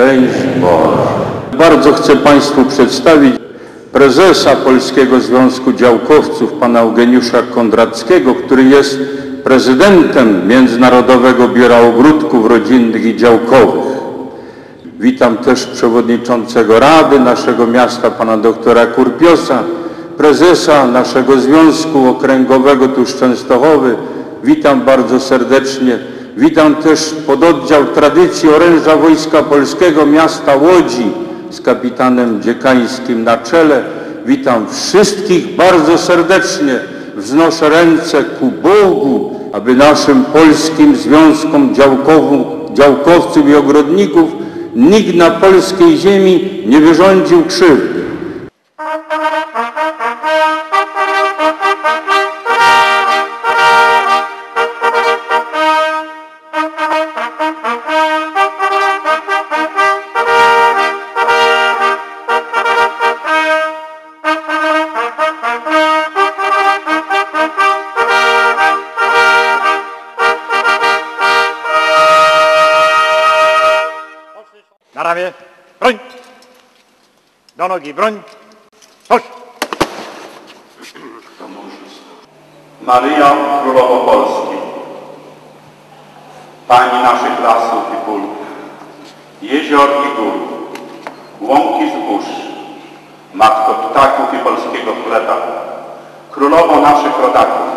Szczęść Boże. Bardzo chcę Państwu przedstawić prezesa Polskiego Związku Działkowców, pana Eugeniusza Kondrackiego, który jest prezydentem Międzynarodowego Biura Ogródków Rodzinnych i Działkowych. Witam też przewodniczącego Rady naszego miasta, pana doktora Kurpiosa, prezesa naszego Związku Okręgowego tu z Częstochowy. Witam bardzo serdecznie. Witam też pododdział tradycji oręża Wojska Polskiego miasta Łodzi z kapitanem Dziekańskim na czele. Witam wszystkich bardzo serdecznie. Wznoszę ręce ku Bogu, aby naszym polskim związkom działkowym, działkowców i ogrodników nikt na polskiej ziemi nie wyrządził krzywdy. Ramię. Broń. Do nogi. Broń. Chodź. Królowo Polski, Pani naszych lasów i pól, jezior i gór, łąki zbóż, Matko ptaków i polskiego chleba, Królowo naszych rodaków,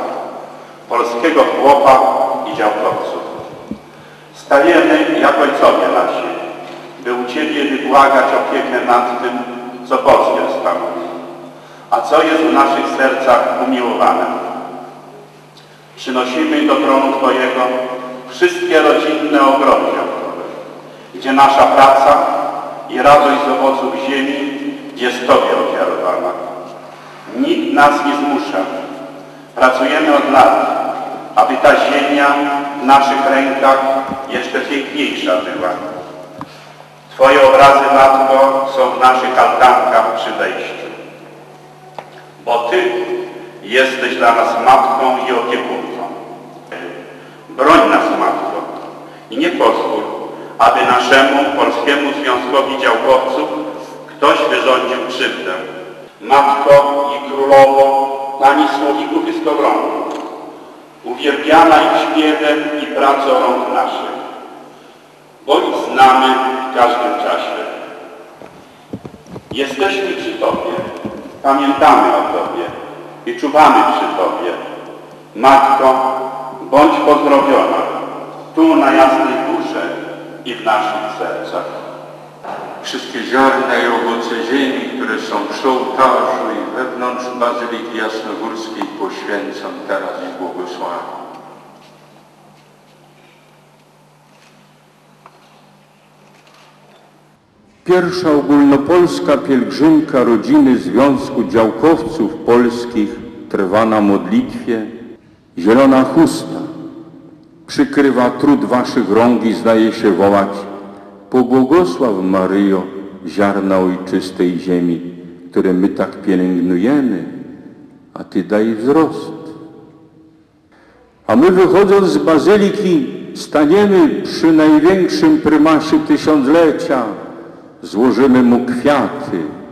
polskiego chłopa i działkowców. Stajemy jak ojcowie nasi, by u Ciebie wybłagać opiekę nad tym, co Polskę stanowi, a co jest w naszych sercach umiłowane. Przynosimy do tronu Twojego wszystkie rodzinne ogrody gdzie nasza praca i radość z owoców ziemi jest Tobie ofiarowana. Nikt nas nie zmusza. Pracujemy od lat, aby ta ziemia w naszych rękach jeszcze piękniejsza była. Twoje obrazy, Matko, są w naszych altankach przy wejściu. Bo Ty jesteś dla nas matką i opiekunką. Broń nas, Matko, i nie pozwól, aby naszemu Polskiemu Związkowi Działkowców ktoś wyrządził krzywdę. Matko i Królowo Pani Słowików i Skowronów, uwielbiana ich śpiewem i pracą rąk naszych, bo ich znamy w każdym czasie. Jesteśmy przy Tobie, pamiętamy o Tobie i czuwamy przy Tobie. Matko, bądź pozdrowiona tu na Jasnej Górze i w naszych sercach. Wszystkie ziarna i owoce ziemi, które są przy ołtarzu i wewnątrz Bazyliki Jasnogórskiej poświęcam teraz i błogosławię. Pierwsza ogólnopolska pielgrzymka rodziny Związku Działkowców Polskich trwa na modlitwie. Zielona chusta przykrywa trud waszych rąk i zdaje się wołać Pobłogosław Maryjo ziarna ojczystej ziemi, które my tak pielęgnujemy, a Ty daj wzrost. A my wychodząc z bazyliki staniemy przy największym prymasie tysiąclecia, złożymy mu kwiaty.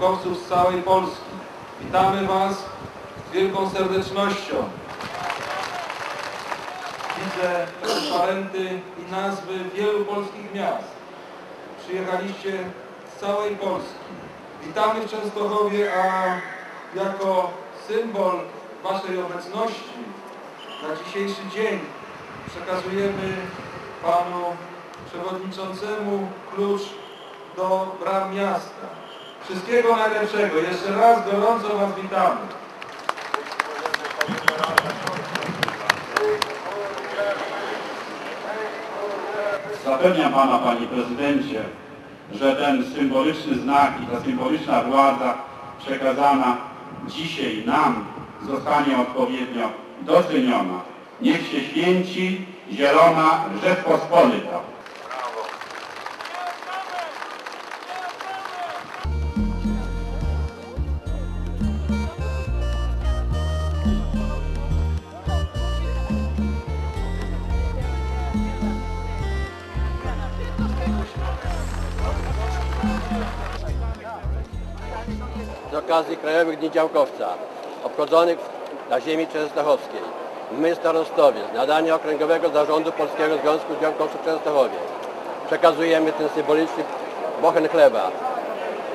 Działkowców z całej Polski. Witamy Was z wielką serdecznością. Widzę transparenty i nazwy wielu polskich miast. Przyjechaliście z całej Polski. Witamy w Częstochowie, a jako symbol Waszej obecności na dzisiejszy dzień przekazujemy Panu Przewodniczącemu klucz do bram miasta. Wszystkiego najlepszego. Jeszcze raz gorąco Was witamy. Zapewniam Pana, Panie Prezydencie, że ten symboliczny znak i ta symboliczna władza przekazana dzisiaj nam zostanie odpowiednio doceniona. Niech się święci zielona Rzeczpospolita. Okazji Krajowych Dni Działkowca obchodzonych na ziemi częstochowskiej. My starostowie z nadania Okręgowego Zarządu Polskiego Związku Działkowców Częstochowie przekazujemy ten symboliczny bochen chleba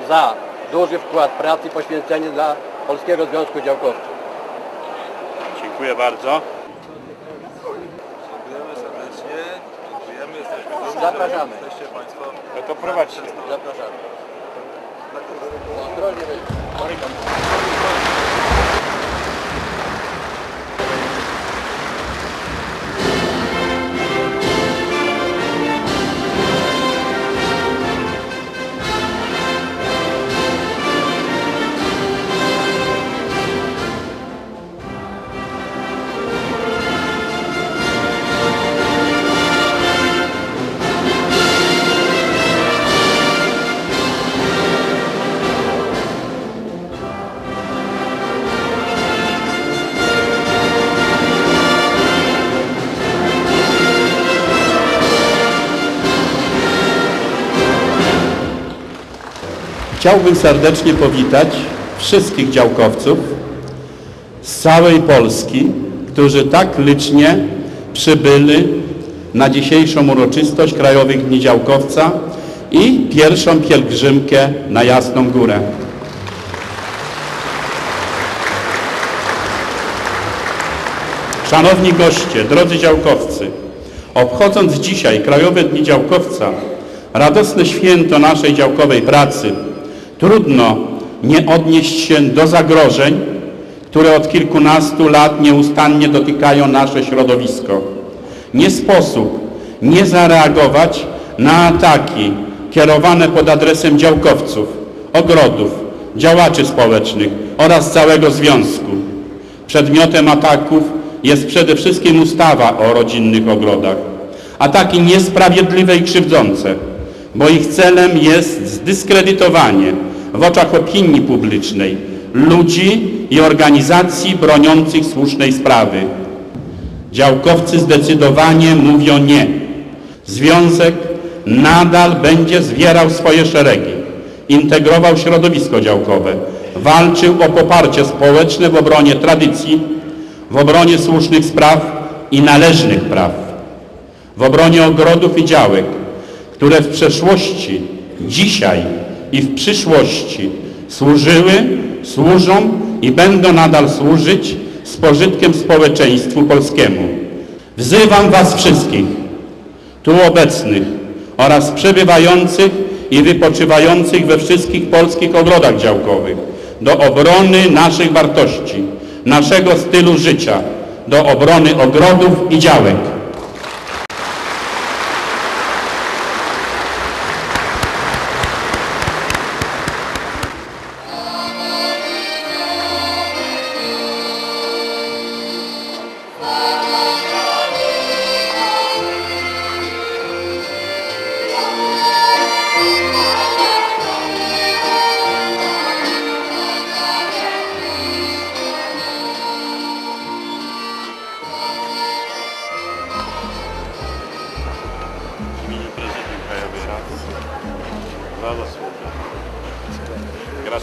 za duży wkład pracy i poświęcenie dla Polskiego Związku Działkowców. Dziękuję bardzo. Dziękujemy serdecznie. Dziękujemy. Jesteśmy Zapraszamy. jesteście Państwo. To prowadźcie. Zapraszamy. What are you Chciałbym serdecznie powitać wszystkich działkowców z całej Polski, którzy tak licznie przybyli na dzisiejszą uroczystość Krajowych Dni Działkowca i pierwszą pielgrzymkę na Jasną Górę. Szanowni goście, drodzy działkowcy, obchodząc dzisiaj Krajowe Dni Działkowca, radosne święto naszej działkowej pracy, trudno nie odnieść się do zagrożeń, które od kilkunastu lat nieustannie dotykają nasze środowisko. Nie sposób nie zareagować na ataki kierowane pod adresem działkowców, ogrodów, działaczy społecznych oraz całego związku. Przedmiotem ataków jest przede wszystkim ustawa o rodzinnych ogrodach. Ataki niesprawiedliwe i krzywdzące, bo ich celem jest zdyskredytowanie w oczach opinii publicznej ludzi i organizacji broniących słusznej sprawy. Działkowcy zdecydowanie mówią nie. Związek nadal będzie zwierał swoje szeregi, integrował środowisko działkowe, walczył o poparcie społeczne w obronie tradycji, w obronie słusznych spraw i należnych praw, w obronie ogrodów i działek, które w przeszłości, dzisiaj i w przyszłości służyły, służą i będą nadal służyć z pożytkiem społeczeństwu polskiemu. Wzywam Was wszystkich, tu obecnych oraz przebywających i wypoczywających we wszystkich polskich ogrodach działkowych do obrony naszych wartości, naszego stylu życia, do obrony ogrodów i działek.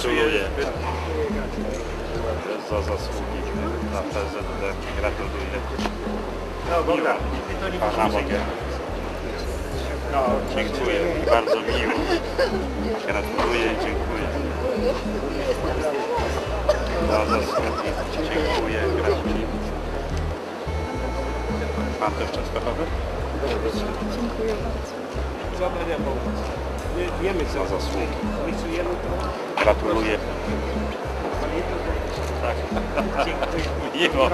Gratuluję za zasługi na PZD. Gratuluję. No Bogdan, Pana mogę. Dziękuję. Bardzo miło. Gratuluję i dziękuję. Za zasługi. Dziękuję. Gratuluję. Pan też Częstochowy? Pomoc. Nie, wiemy co. Za zasługi. Obiecujemy to. Gratuluję. Tak. Miło.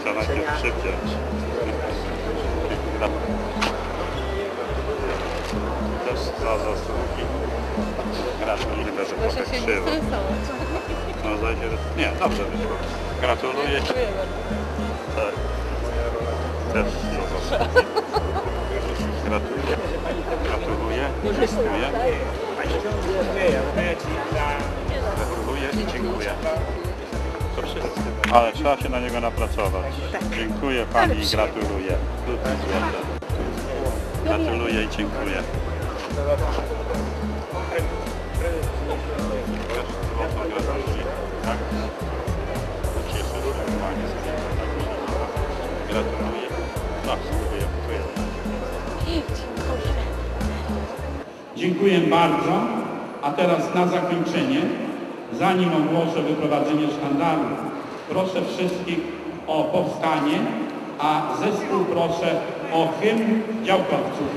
Trzeba najpierw przypiąć. Też za zasługi. Gratuluję, że trochę krzywo. No że... Nie, dobrze wyszło. Gratuluję. Tak. Też za zasługi. Dziękuję. Gratuluję i dziękuję. Ale trzeba się na niego napracować. Dziękuję Pani i gratuluję. Gratuluję i dziękuję. Gratuluję. Tak? Cieszę się, Dziękuję bardzo. A teraz na zakończenie, zanim ogłoszę wyprowadzenie sztandaru, proszę wszystkich o powstanie, a zespół proszę o hymn działkowców.